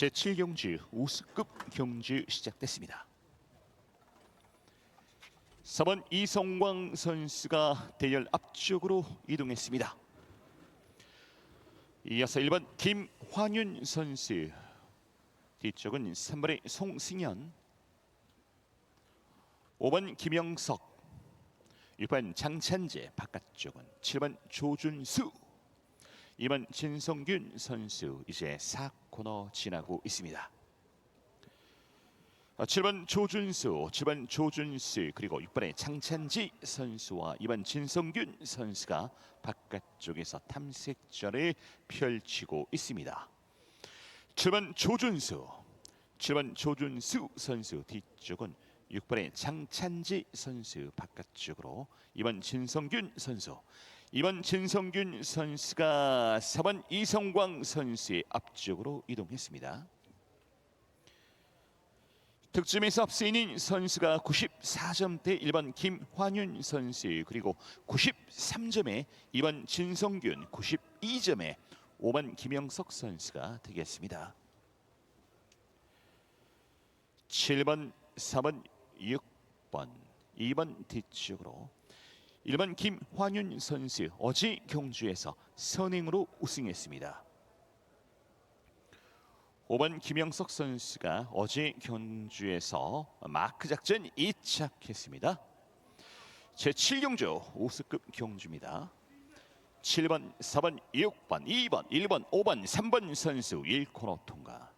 제7경주 우수급 경주 시작됐습니다. 3번 이성광 선수가 대열 앞쪽으로 이동했습니다. 이어서 1번 김환윤 선수 뒤쪽은 3번의 송승현 5번 김영석 6번 장찬재 바깥쪽은 7번 조준수 2번 진성균 선수 이제 4코너 지나고 있습니다. 7번 조준수, 7번 조준수 그리고 6번의 장찬지 선수와 2번 진성균 선수가 바깥쪽에서 탐색전을 펼치고 있습니다. 7번 조준수, 7번 조준수 선수 뒤쪽은 6번의 장찬지 선수 바깥쪽으로 2번 진성균 선수 2번 진성균 선수가 4번 이성광 선수의 앞쪽으로 이동했습니다. 득점에서 앞서있는 선수가 94점대 1번 김환윤 선수 그리고 93점에 2번 진성균 92점에 5번 김영석 선수가 되겠습니다. 7번, 4번, 6번, 2번 뒤쪽으로 1번 김환윤 선수 어제 경주에서 선행으로 우승했습니다. 5번 김영석 선수가 어제 경주에서 마크 작전 이착했습니다. 제7경주 5수급 경주입니다. 7번, 4번, 6번, 2번, 1번, 5번, 3번 선수 1코너 통과.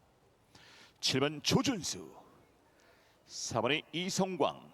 7번 조준수, 4번의 이성광,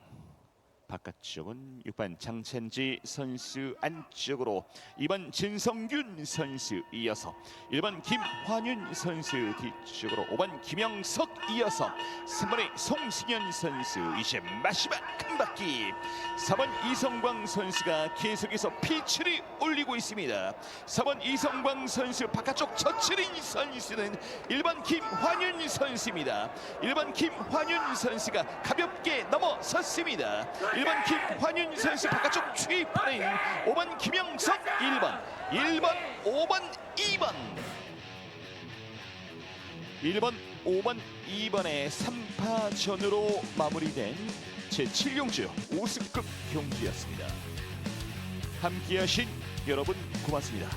바깥쪽은 6번 장찬지 선수 안쪽으로 2번 진성균 선수 이어서 1번 김환윤 선수 뒤쪽으로 5번 김영석 이어서 3번의 송승현 선수 이제 마지막 한 바퀴. 4번 이성광 선수가 계속해서 피치를 올리고 있습니다. 4번 이성광 선수 바깥쪽 저치린 선수는 1번 김환윤 선수입니다. 1번 김환윤 선수가 가볍게 넘어섰습니다 1번 김환윤 선수 바깥쪽 추입하는 5번 김영석 1번 1번 5번 2번. 1번 5번 2번의 3파전으로 마무리된 제7경주 5승급 경주였습니다. 함께하신 여러분 고맙습니다